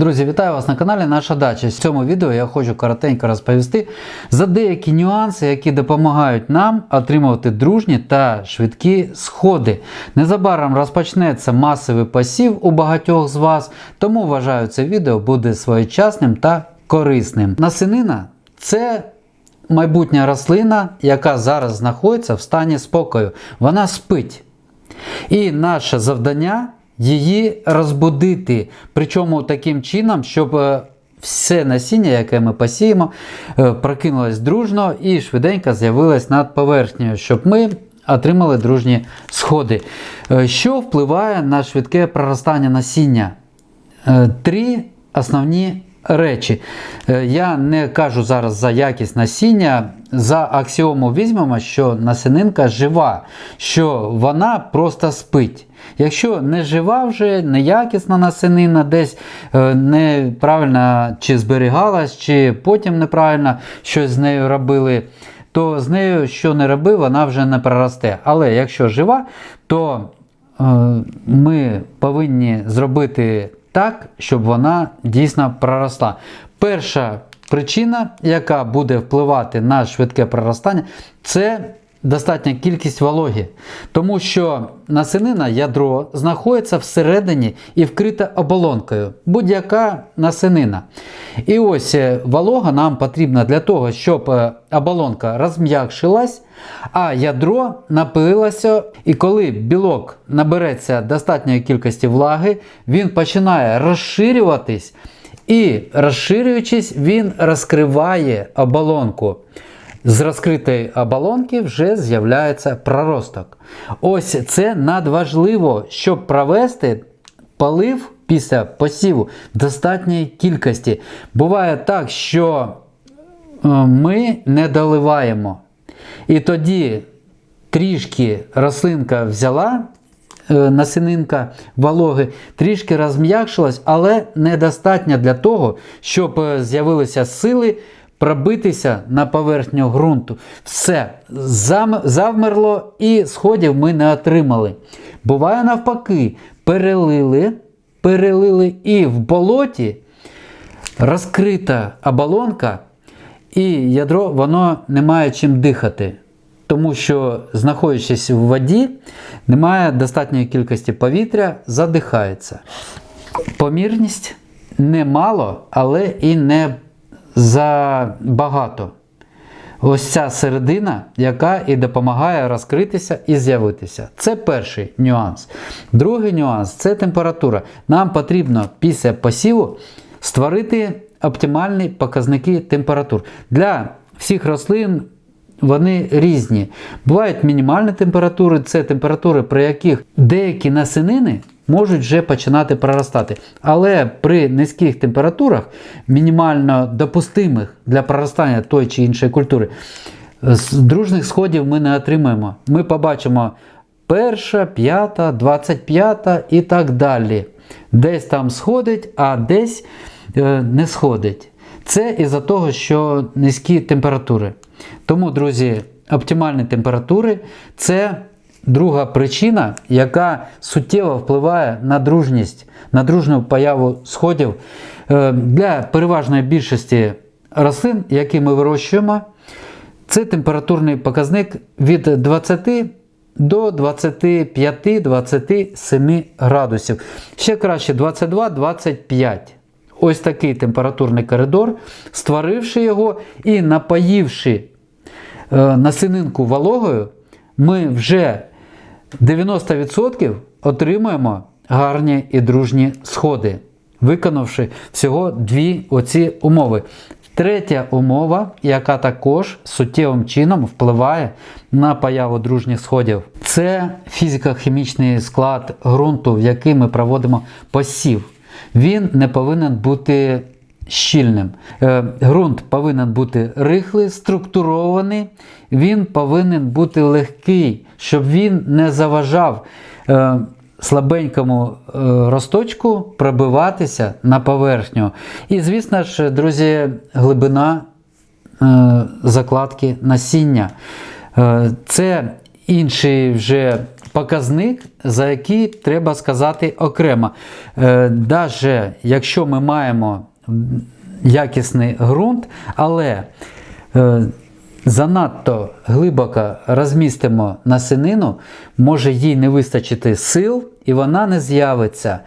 Друзі, вітаю вас на каналі Наша Дача. В цьому відео я хочу коротенько розповісти за деякі нюанси, які допомагають нам отримувати дружні та швидкі сходи. Незабаром розпочнеться масовий посів у багатьох з вас, тому вважаю, це відео буде своєчасним та корисним. Насинина це майбутня рослина, яка зараз знаходиться в стані спокою. Вона спить. І наше завдання її розбудити. Причому таким чином, щоб е, все насіння, яке ми посіємо, е, прокинулось дружно і швиденько з'явилось над поверхнею, щоб ми отримали дружні сходи. Е, Що впливає на швидке проростання насіння? Три основні речі. Я не кажу зараз за якість насіння. За аксіому візьмемо, що насінинка жива, що вона просто спить. Якщо не жива вже, неякісна насінина, десь е, неправильно чи зберігалась, чи потім неправильно щось з нею робили, то з нею, що не робив, вона вже не проросте. Але якщо жива, то е, ми повинні зробити так, щоб вона дійсно проросла. Перша причина, яка буде впливати на швидке проростання, це достатня кількість вологи. Тому що насинина ядро знаходиться всередині і вкрита оболонкою. Будь-яка насинина. І ось е, волога нам потрібна для того, щоб е, оболонка розм'якшилась, а ядро напилилося. І коли білок набереться достатньої кількості влаги, він починає розширюватись. І розширюючись, він розкриває оболонку. З розкритої оболонки вже з'являється проросток. Ось це надважливо, щоб провести полив після посіву в достатньої кількості. Буває так, що е, ми не доливаємо. І тоді трішки рослинка взяла е, насінинка вологи, трішки розм'якшилась, але недостатньо для того, щоб е, з'явилися сили пробитися на поверхню ґрунту. Все, завмерло і сходів ми не отримали. Буває навпаки, перелили, перелили і в болоті розкрита оболонка, і ядро воно не має чим дихати. Тому що, знаходячись в воді, немає достатньої кількості повітря, задихається. Помірність не мало, але і не забагато. Ось ця середина, яка і допомагає розкритися і з'явитися. Це перший нюанс. Другий нюанс це температура. Нам потрібно після посіву створити оптимальні показники температур. Для всіх рослин вони різні. Бувають мінімальні температури, це температури, при яких деякі насинини можуть вже починати проростати. Але при низьких температурах, мінімально допустимих для проростання тої чи іншої культури, дружних сходів ми не отримаємо. Ми побачимо перша, п'ята, двадцять п'ята і так далі. Десь там сходить, а десь е, не сходить. Це із-за того, що низькі температури. Тому, друзі, оптимальні температури це друга причина, яка суттєво впливає на дружність, на дружну появу сходів. Е, Для переважної більшості рослин, які ми вирощуємо, це температурний показник від 20 до 25-27 градусів. Ще краще 22-25. Ось такий температурний коридор, створивши його і напоївши е, насининку вологою, ми вже 90% отримуємо гарні і дружні сходи, виконавши всього дві оці умови. Третя умова, яка також суттєвим чином впливає на появу дружніх сходів, це фізико-хімічний склад ґрунту, в який ми проводимо посів. Він не повинен бути щільним. Е, Ґрунт повинен бути рихлий, структурований, він повинен бути легкий, щоб він не заважав е, слабенькому е, росточку пробиватися на поверхню. І, звісно ж, друзі, глибина е, закладки насіння. Е, Це інший вже показник, за який треба сказати окремо. Е, Даже якщо ми маємо якісний ґрунт, але е, занадто глибоко розмістимо насінину, може їй не вистачити сил і вона не з'явиться.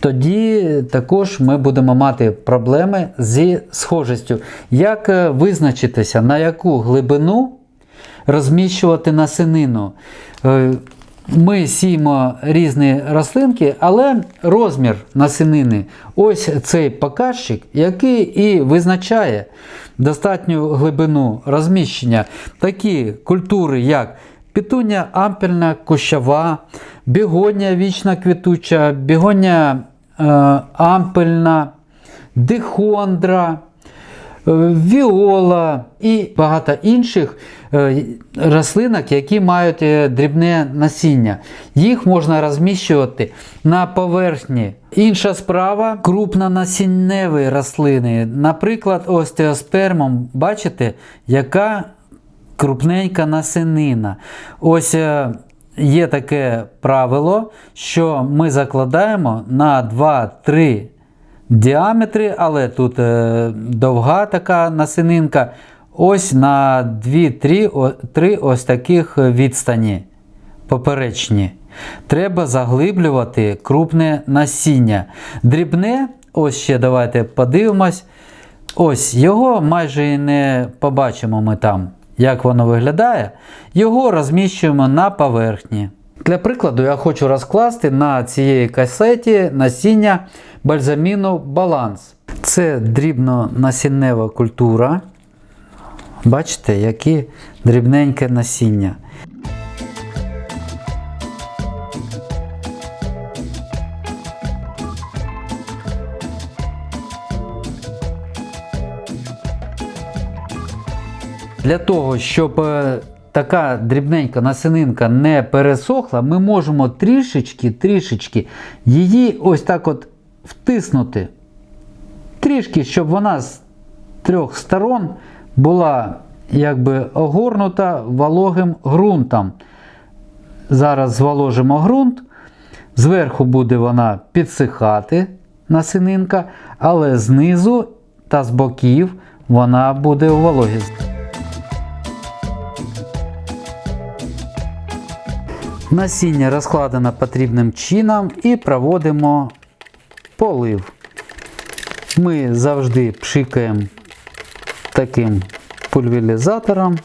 Тоді також ми будемо мати проблеми зі схожістю. Як е, визначитися, на яку глибину розміщувати насінину? Ми сіємо різні рослинки, але розмір насінини ось цей показчик, який і визначає достатню глибину розміщення. Такі культури, як пітуня ампельна, кущава, бігоння вічна квітуча, бігоння е, ампельна, дихондра. Е, Віола і багато інших е, рослинок, які мають е, дрібне насіння. Їх можна розміщувати на поверхні. Інша справа крупнонасінневі рослини. Наприклад, остеоспермом, бачите, яка крупненька насінина. Ось є таке правило, що ми закладаємо на 2-3 діаметри, але тут е, довга така насининка. Ось на 2-3 ось таких відстані поперечні. Треба заглиблювати крупне насіння. Дрібне, ось ще давайте подивимось. Ось його майже і не побачимо ми там, як воно виглядає. Його розміщуємо на поверхні. Для прикладу, я хочу розкласти на цієї касеті насіння бальзаміну баланс. Це дрібнонасіннева культура. Бачите, які дрібненьке насіння. Для того, щоб е, така дрібненька насининка не пересохла, ми можемо трішечки, трішечки її ось так от втиснути. Трішки, щоб вона з трьох сторон була якби огорнута вологим ґрунтом. Зараз зволожимо ґрунт. Зверху буде вона підсихати насининка, але знизу та з боків вона буде у вологі. Насіння розкладено потрібним чином і проводимо полив. Ми завжди пшикаємо таким пульверизатором,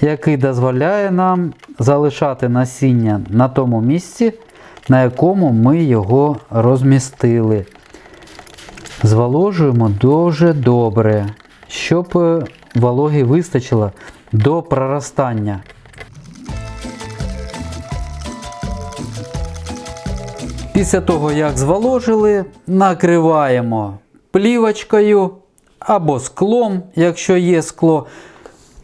який дозволяє нам залишати насіння на тому місці, на якому ми його розмістили. Зволожуємо дуже добре, щоб е, вологи вистачило до проростання. Після того, як зволожили, накриваємо плівочкою або склом, якщо є скло.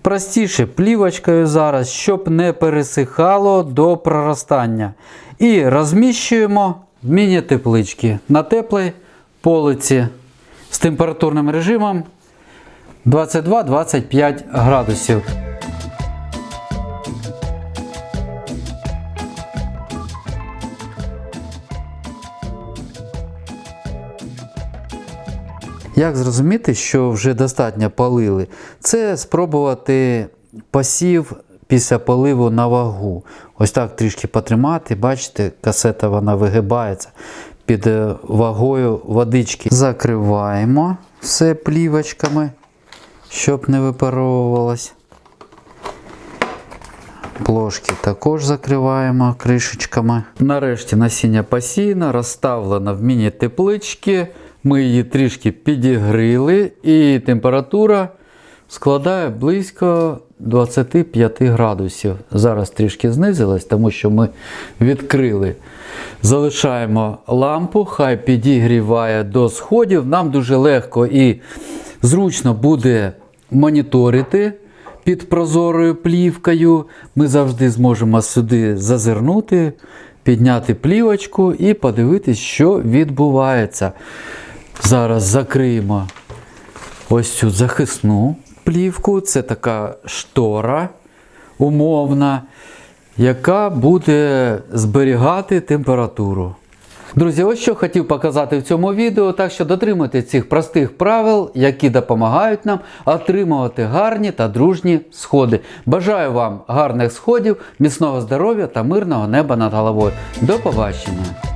Простіше плівочкою зараз, щоб не пересихало до проростання. І розміщуємо міні-теплички на теплій полиці з температурним режимом 22-25 градусів. Як зрозуміти, що вже достатньо полили? Це спробувати посів після поливу на вагу. Ось так трішки потримати. Бачите, касета вона вигибається під е, вагою водички. Закриваємо все плівочками, щоб не випаровувалось. Плошки також закриваємо кришечками. Нарешті насіння посіяно, розставлено в міні-теплички. Ми її трішки підігріли, і температура складає близько 25 градусів. Зараз трішки знизилась, тому що ми відкрили. Залишаємо лампу, хай підігріває до сходів. Нам дуже легко і зручно буде моніторити під прозорою плівкою. Ми завжди зможемо сюди зазирнути, підняти плівочку і подивитись, що відбувається. Зараз закриємо ось цю захисну плівку. Це така штора умовна. яка буде зберігати температуру. Друзі, ось що хотів показати в цьому відео, так що дотримуйтесь цих простих правил, які допомагають нам отримувати гарні та дружні сходи. Бажаю вам гарних сходів, міцного здоров'я та мирного неба над головою. До побачення!